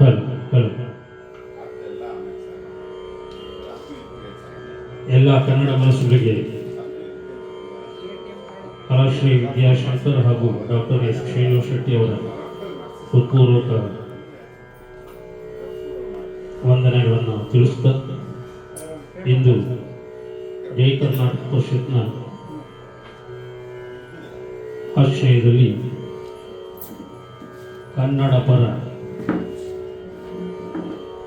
Hello ಹೇಳು ಎಲ್ಲ ಕನ್ನಡ ಮನಸ್ಸುಗಳಿಗೆ ಕಲಾಶ್ರೀ ವಿದ್ಯಾಶಂಕರ್ ಹಾಗೂ ಡಾಕ್ಟರ್ ಎಸ್ ಶ್ರೀನು ಶೆಟ್ಟಿ ಅವರ ಹೃತ್ಪೂರ್ವಕ ವಂದನೆಗಳನ್ನು ತಿಳಿಸುತ್ತಾ ಇಂದು ಜೈ ಕರ್ನಾಟಕ ಪರಿಷತ್ನ ಆಶ್ರಯದಲ್ಲಿ ಕನ್ನಡ ಪರ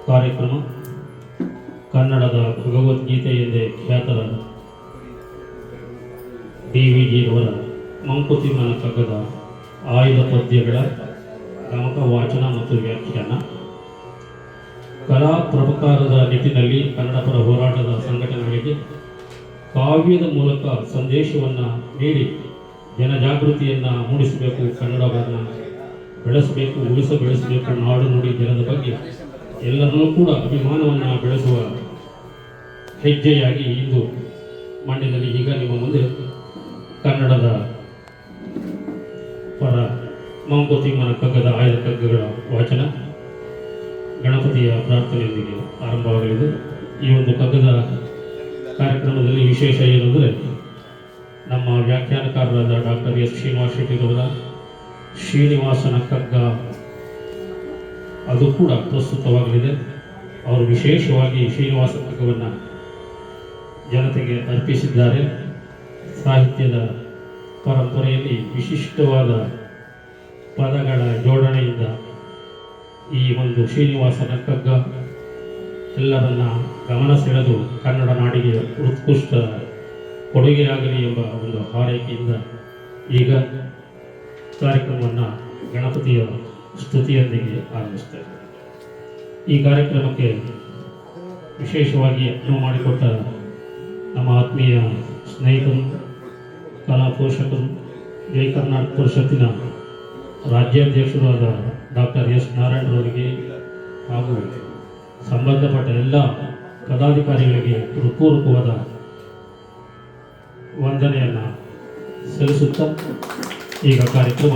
ಕಾರ್ಯಕ್ರಮ. ಕನ್ನಡದ ಭಗವದ್ಗೀತೆ ಎಂದೇ ಖ್ಯಾತರಾದ ಡಿ ವಿ ಜಿಯವರ ಮಂಕುತಿಮ್ಮನ ಕಗ್ಗದ ಆಯುಧ ಪದ್ಯಗಳ ಗಮಕ ವಾಚನ ಮತ್ತು ವ್ಯಾಖ್ಯಾನ. ಕಲಾ ಪ್ರಭಕಾರದ ನಿಟ್ಟಿನಲ್ಲಿ ಕನ್ನಡ ಪರ ಹೋರಾಟದ ಸಂಘಟನೆಗಳಿಗೆ ಕಾವ್ಯದ ಮೂಲಕ ಸಂದೇಶವನ್ನು ನೀಡಿ ಜನಜಾಗೃತಿಯನ್ನು ಮೂಡಿಸಬೇಕು, ಕನ್ನಡವನ್ನು ಬೆಳೆಸಬೇಕು, ಉಳಿಸ ಬೆಳೆಸಬೇಕು, ನಾಡು ನುಡಿ ಜನದ ಬಗ್ಗೆ ಎಲ್ಲರನ್ನೂ ಕೂಡ ಅಭಿಮಾನವನ್ನು ಬೆಳೆಸುವ ಹೆಜ್ಜೆಯಾಗಿ ಇಂದು ಮಂಡ್ಯದಲ್ಲಿ ಈಗ ನಿಮ್ಮ ಮುಂದೆ ಕನ್ನಡದ ಪರ ಮಂಕುತಿಮ್ಮನ ಕಗ್ಗದ ಆಯ್ದ ಕಗ್ಗಗಳ ವಾಚನ, ಗಣಪತಿಯ ಪ್ರಾರ್ಥನೆಯೊಂದಿಗೆ ಆರಂಭವಾಗಲಿದೆ. ಈ ಒಂದು ಕಗ್ಗದ ಕಾರ್ಯಕ್ರಮದಲ್ಲಿ ವಿಶೇಷ ಏನೆಂದರೆ ನಮ್ಮ ವ್ಯಾಖ್ಯಾನಕಾರರಾದ ಡಾಕ್ಟರ್ ಎಸ್ ಶ್ರೀನಿವಾಸ ಶೆಟ್ಟಿರವರ ಶ್ರೀನಿವಾಸನ ಕಗ್ಗ ಅದು ಕೂಡ ಪ್ರಸ್ತುತವಾಗಲಿದೆ. ಅವರು ವಿಶೇಷವಾಗಿ ಶ್ರೀನಿವಾಸ ಕಗ್ಗವನ್ನು ಜನತೆಗೆ ಅರ್ಪಿಸಿದ್ದಾರೆ. ಸಾಹಿತ್ಯದ ಪರಂಪರೆಯಲ್ಲಿ ವಿಶಿಷ್ಟವಾದ ಪದಗಳ ಜೋಡಣೆಯಿಂದ ಈ ಒಂದು ಶ್ರೀನಿವಾಸನ ಕಗ್ಗ ಎಲ್ಲರನ್ನ ಗಮನ ಸೆಳೆದು ಕನ್ನಡ ನಾಡಿಗೆ ಉತ್ಕೃಷ್ಟ ಕೊಡುಗೆಯಾಗಲಿ ಎಂಬ ಒಂದು ಹಾರೈಕೆಯಿಂದ ಈಗ ಕಾರ್ಯಕ್ರಮವನ್ನು ಗಣಪತಿಯ ಸ್ತುತಿಯೊಂದಿಗೆ ಆರಂಭಿಸ್ತೇವೆ ಈ ಕಾರ್ಯಕ್ರಮಕ್ಕೆ ವಿಶೇಷವಾಗಿ ಅನುವು ಮಾಡಿಕೊಟ್ಟ ನಮ್ಮ ಆತ್ಮೀಯ ಸ್ನೇಹಿತರು, ಕಲಾ ಪೋಷಕರು, ಜೈ ಕರ್ನಾಟಕ ಪರಿಷತ್ತಿನ ರಾಜ್ಯಾಧ್ಯಕ್ಷರಾದ ಡಾಕ್ಟರ್ ಎಸ್ ನಾರಾಯಣರವರಿಗೆ ಹಾಗೂ ಸಂಬಂಧಪಟ್ಟ ಎಲ್ಲ ಪದಾಧಿಕಾರಿಗಳಿಗೆ ಹೃತ್ಪೂರ್ವಕವಾದ ವಂದನೆಯನ್ನು ಸಲ್ಲಿಸುತ್ತಾ ಈಗ ಕಾರ್ಯಕ್ರಮ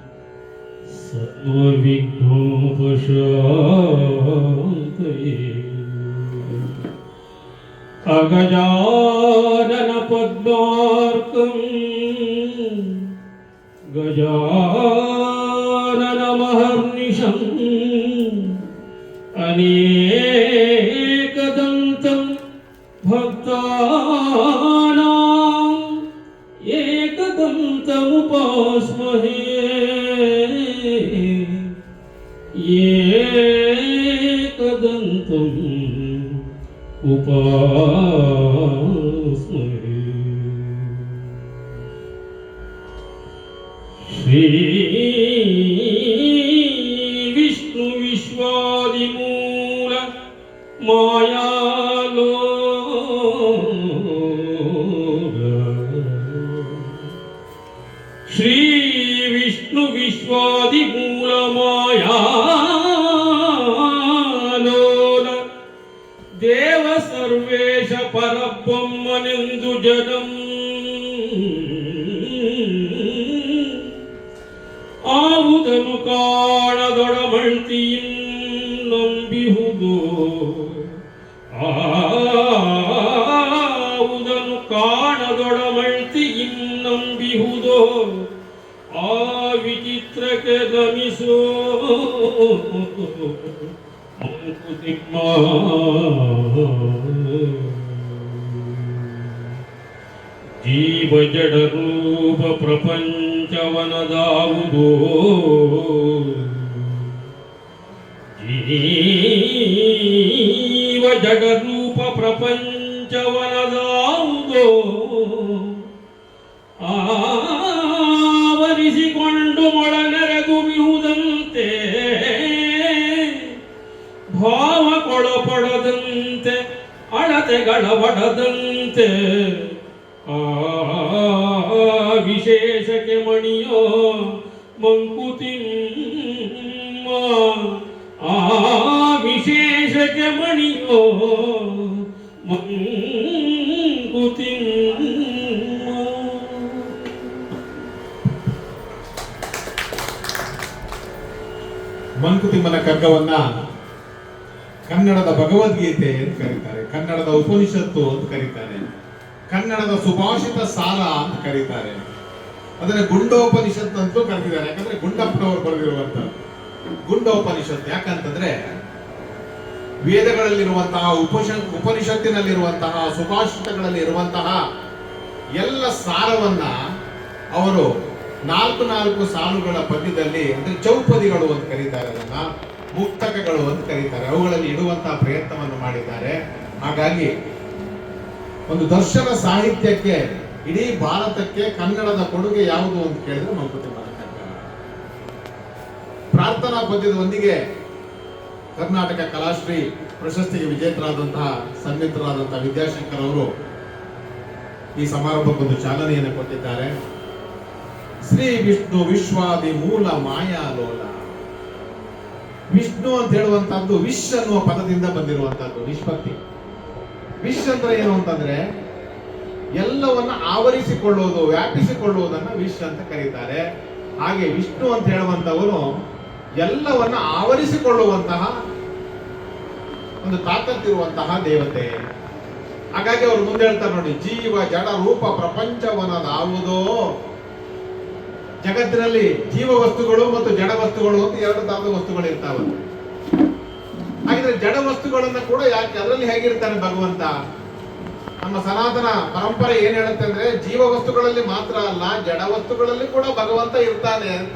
सर्वविघ्नोपशान्तये अगजाननपद्मार्कम्। गजाननमहर्निशम्। अनेकदन्तं भक्तानाम् एकदन्तमुपास्महे ఏకదంతం ఉపాస్మే శ్రీ విష్ణు విశ్వాదిమూల మాయాలో ಸರ್ವೇಶ ಪರಬ್ಬೊಮ್ಮನೆಂದು ಜನಂ ಆವುದನು ಕಾಣದೊಡಮಳ್ತಿಯಿನ್ ನಂಬಿಹುದು. ಆವುದನು ಕಾಣದೊಡಮಳ್ತಿಯಿನ್ ನಂಬಿಹುದೋ. ಆ ವಿಚಿತ್ರಕ್ಕೆ ಮಂಕುತಿಮ್ಮ ಜೀವ ಜಡ ರೂಪ ಪ್ರಪಂಚವನದಾವುದೋ ಜೀವ ಜಡ ರೂಪ ಪ್ರಪಂಚವನದಾವುದೋ ಆವರಿಸಿಕೊಂಡು ಮೊಳನೆರೆದು ಬಿಹುದಂತೆ ಭಾವಕ್ಕೊಳಪಡದಂತೆ ಅಳತೆಗಳ ಒಡದಂತೆ. ಆ ವಿಶೇಷಕ್ಕೆ ಮಣಿಯೋ ಮಂಕುತಿಮ್ಮ ಆ ವಿಶೇಷಕ್ಕೆ ಮಣಿಯೋ ಮಂಕುತಿಮ್ಮ. ಮಂಕುತಿಮ್ಮನ ಕಗ್ಗವನ್ನ ಕನ್ನಡದ ಭಗವದ್ಗೀತೆ ಅಂತ ಕರೀತಾರೆ. ಕನ್ನಡದ ಉಪನಿಷತ್ತು ಅಂತ ಕರೀತಾರೆ. ಕನ್ನಡದ ಸುಭಾಷಿತ ಸಾಲ ಅಂತ ಕರೀತಾರೆ. ಅದನ್ನ ಗುಂಡೋಪನಿಷತ್ ಅಂತೂ ಕರೆದಿದ್ದಾರೆ ಯಾಕಂದ್ರೆ ಗುಂಡಪ್ಪನವರು ಬರೆದಿರುವಂತ ಗುಂಡೋಪನಿಷತ್ ಯಾಕಂತಂದ್ರೆ ವೇದಗಳಲ್ಲಿರುವಂತಹ ಉಪಶ, ಉಪನಿಷತ್ತಿನಲ್ಲಿರುವಂತಹ ಸುಭಾಷಿತಗಳಲ್ಲಿ ಇರುವಂತಹ ಎಲ್ಲ ಸಾರವನ್ನ ಅವರು ನಾಲ್ಕು ನಾಲ್ಕು ಸಾಲುಗಳ ಪದ್ಯದಲ್ಲಿ, ಅಂದ್ರೆ ಚೌಪದಿಗಳು ಅಂತ ಕರೀತಾರೆ ಅದನ್ನ. ಮುಕ್ತಕಗಳು ಅಂತ ಕರೀತಾರೆ. ಅವುಗಳಲ್ಲಿ ಇಡುವಂತಹ ಪ್ರಯತ್ನವನ್ನು ಮಾಡಿದ್ದಾರೆ. ಹಾಗಾಗಿ ಒಂದು ದರ್ಶನ ಸಾಹಿತ್ಯಕ್ಕೆ ಇಡೀ ಭಾರತಕ್ಕೆ ಕನ್ನಡದ ಕೊಡುಗೆ ಯಾವುದು ಅಂತ ಕೇಳಿದ್ರೆ ಮಂಕುತಿ ಪ್ರಾರ್ಥನಾ ಪದ್ಯದೊಂದಿಗೆ ಕರ್ನಾಟಕ ಕಲಾಶ್ರೀ ಪ್ರಶಸ್ತಿಗೆ ವಿಜೇತರಾದಂತಹ ಸನ್ನಿಹಿತರಾದಂತಹ ವಿದ್ಯಾಶಂಕರ್ ಅವರು ಈ ಸಮಾರಂಭಕ್ಕೊಂದು ಚಾಲನೆಯನ್ನು ಕೊಟ್ಟಿದ್ದಾರೆ. ಶ್ರೀ ವಿಷ್ಣು ವಿಶ್ವಾದಿ ಮೂಲ ಮಾಯಾಲೋಲ. ವಿಷ್ಣು ಅಂತ ಹೇಳುವಂತಹದ್ದು ವಿಶ್ ಅನ್ನುವ ಪದದಿಂದ ಬಂದಿರುವಂತಹದ್ದು, ನಿಷ್ಪತ್ತಿ. ವಿಶ್ ಅಂದ್ರೆ ಏನು ಅಂತಂದ್ರೆ, ಎಲ್ಲವನ್ನ ಆವರಿಸಿಕೊಳ್ಳುವುದು ವ್ಯಾಪಿಸಿಕೊಳ್ಳುವುದನ್ನ ವಿಶ್ ಅಂತ ಕರೀತಾರೆ. ಹಾಗೆ ವಿಷ್ಣು ಅಂತ ಹೇಳುವಂತವನು ಎಲ್ಲವನ್ನ ಆವರಿಸಿಕೊಳ್ಳುವಂತಹ ಒಂದು ತಾಕತ್ತಿರುವಂತಹ ದೇವತೆ. ಹಾಗಾಗಿ ಅವರು ಮುಂದೆ ಹೇಳ್ತಾರೆ ನೋಡಿ, ಜೀವ, ಜಡ, ರೂಪ, ಪ್ರಪಂಚವನದಾವುದೋ ಜಗತ್ತಿನಲ್ಲಿ ಜೀವ ವಸ್ತುಗಳು ಮತ್ತು ಜಡ ವಸ್ತುಗಳು ಅಂತ ಎರಡು ತರದ ವಸ್ತುಗಳು ಇರ್ತಾವೆ ಹಾಗಿದ್ರೆ ಜಡ ವಸ್ತುಗಳನ್ನ ಕೂಡ ಯಾಕೆ ಅದರಲ್ಲಿ ಹೇಗಿರ್ತಾನೆ ಭಗವಂತ? ನಮ್ಮ ಸನಾತನ ಪರಂಪರೆ ಏನ್ ಹೇಳುತ್ತೆ ಅಂದ್ರೆ ಜೀವ ವಸ್ತುಗಳಲ್ಲಿ ಮಾತ್ರ ಅಲ್ಲ ಜಡ ವಸ್ತುಗಳಲ್ಲಿ ಕೂಡ ಭಗವಂತ ಇರ್ತಾನೆ ಅಂತ.